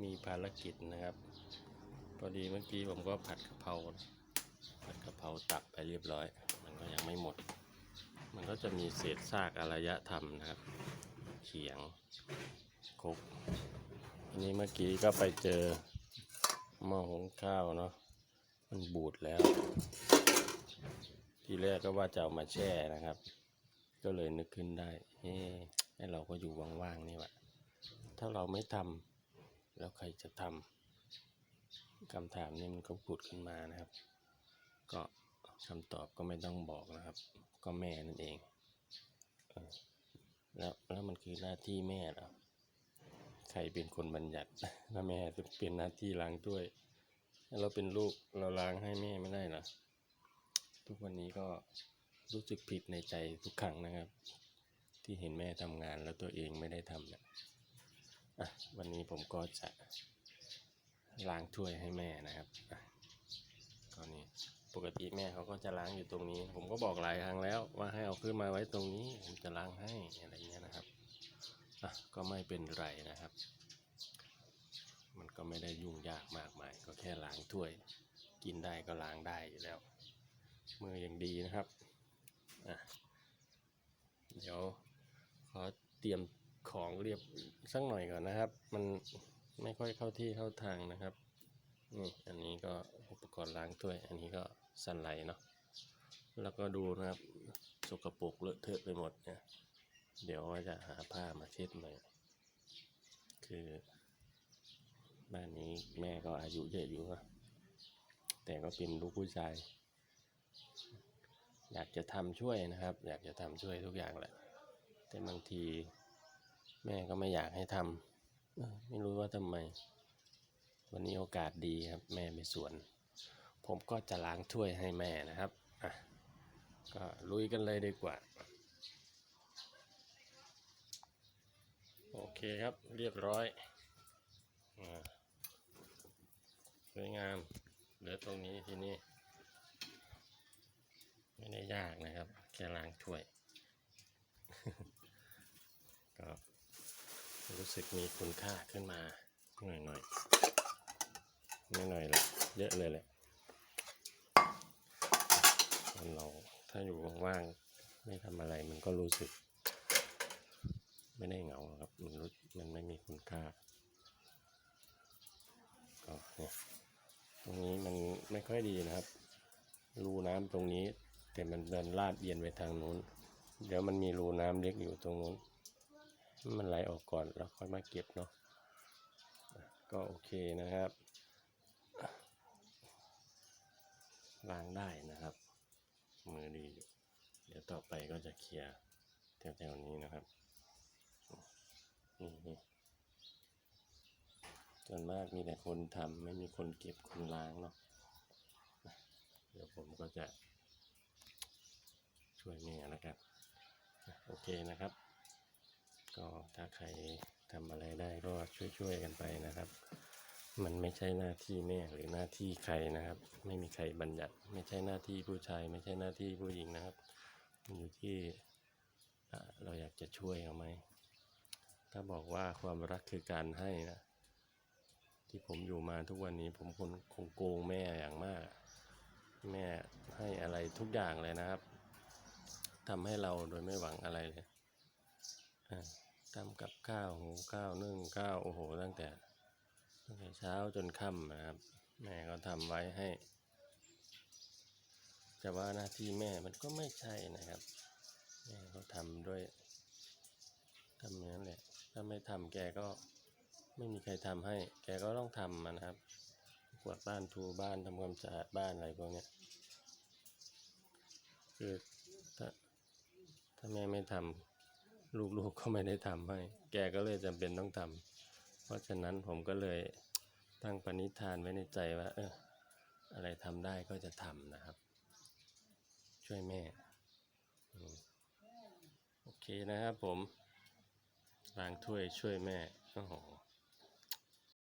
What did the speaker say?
มีภารกิจนะครับ พอดีเมื่อกี้ผมก็ผัดกะเพราผัดกะเพราตับไปเรียบร้อย มันก็ยังไม่หมด มันก็จะมีเศษซากอารยธรรมนะครับ เขียงครกอันนี้เมื่อกี้ก็ไปเจอหม้อหุงข้าวเนาะมันบูดแล้ว ทีแรกก็ว่าจะเอามาแช่นะครับ ก็เลยนึกขึ้นได้เฮ้ให้เราก็อยู่ว่างๆนี่วะถ้าเราไม่ทำ แล้วใครจะทำคำถามนี้มันก็ผุดขึ้นมานะครับ ก็คำตอบก็ไม่ต้องบอกนะครับ ก็แม่นั่นเองเออแล้วแล้วมันคือหน้าที่แม่หรอใครเป็นคนบัญญัติถ้าแม่จะเป็นหน้าที่ล้างถ้วย เราเป็นลูกเราล้างให้แม่ไม่ได้หรอทุกวันนี้ก็รู้สึกผิดในใจทุกครั้งนะครับ ที่เห็นแม่ทำงานแล้วตัวเองไม่ได้ทำเนี่ย วันนี้ผมก็จะล้างถ้วยให้แม่นะครับตอะก็นี่ปกติแม่เขาก็จะล้างอยู่ตรงนี้ ผมก็บอกหลายครั้งแล้วว่าให้เอาขึ้นมาไว้ตรงนี้ ผมจะล้างให้อะไรเงี้ยนะครับอะก็ไม่เป็นไรนะครับ มันก็ไม่ได้ยุ่งยากมากมาย ก็แค่ล้างถ้วย กินได้ก็ล้างได้อยู่แล้ว มืออย่างดีนะครับอะเดี๋ยวขอเตรียม ของเรียบสักหน่อยก่อนนะครับ มันไม่ค่อยเข้าที่เข้าทางนะครับนี่อันนี้ก็อุปกรณ์ล้างถ้วย อันนี้ก็สันไหลเนาะแล้วก็ดูนะครับสกปรกเลอะเทอะไปหมดเนี่ยเดี๋ยวว่าจะหาผ้ามาเช็ดหน่อยคือบ้านนี้แม่ก็อายุเยอะอยู่นะแต่ก็เป็นลูกผู้ชาย อยากจะทำช่วยนะครับ อยากจะทำช่วยทุกอย่างแหละแต่บางที แม่ก็ไม่อยากให้ทำไม่รู้ว่าทำไม วันนี้โอกาสดีครับ แม่ไปสวน ผมก็จะล้างถ้วยให้แม่นะครับอะก็ลุยกันเลยดีกว่า โอเคครับเรียบร้อยอสวยงามเหลือตรงนี้ทีนี้ไม่ได้ยากนะครับ แค่ล้างถ้วย ก็ รู้สึกมีคุณค่าขึ้นมาหน่อยหน่อยๆไม่หน่อยหรอกเยอะเลยแหละคนเราถ้าอยู่ว่างๆไม่ทำอะไรมันก็รู้สึก ไม่ได้เหงาครับมันรู้มันไม่มีคุณค่าก็เนี่ยตรงนี้มันไม่ค่อยดีนะครับ รูน้ำตรงนี้แต่มันเดินลาดเอียนไปทางนู้น เดี๋ยวมันมีรูน้ำเล็กอยู่ตรงนู้น มันไหลออกก่อนแล้วค่อยมาเก็บเนาะก็โอเคนะครับล้างได้นะครับ มือดีอยู่เดี๋ยวต่อไปก็จะเคลียร์แถวๆนี้นะครับนี่ส่วนมากมีแต่คนทำไม่มีคนเก็บคนล้างเนาะเดี๋ยวผมก็จะช่วยแม่แล้วกันโอเคนะครับ ก็ถ้าใครทำอะไรได้ก็ช่วยๆกันไปนะครับ มันไม่ใช่หน้าที่แม่หรือหน้าที่ใครนะครับ ไม่มีใครบัญญัติ ไม่ใช่หน้าที่ผู้ชาย ไม่ใช่หน้าที่ผู้หญิงนะครับ มันอยู่ที่เราอยากจะช่วยเขาไหมถ้าบอกว่าความรักคือการให้นะที่ผมอยู่มาทุกวันนี้ผมคงคงโกงแม่อย่างมาก แม่ให้อะไรทุกอย่างเลยนะครับทำให้เราโดยไม่หวังอะไรเลยอ่า ทำกับข้าวหุงข้าวนึ่งข้าวโอ้โหตั้งแต่ตั้งแต่เช้าจนค่ำนะครับ แม่ก็ทำไว้ให้ จะว่าหน้าที่แม่มันก็ไม่ใช่นะครับแม่ก็ทำด้วยทำอย่างนั้นแหละถ้าไม่ทำแกก็ไม่มีใครทำให้ แกก็ต้องทำมันะครับกวาดบ้านถูบ้านทำความสะอาดบ้านอะไรพวกนี้คือถ้าถ้าแม่ไม่ทำ ลูกๆก็ไม่ได้ทำให้ แกก็เลยจำเป็นต้องทำเพราะฉะนั้นผมก็เลยตั้งปณิธานไว้ในใจว่า เออ อะไรทำได้ก็จะทำนะครับ ช่วยแม่ โอเคนะครับผมล้างถ้วยช่วยแม่โอ้โห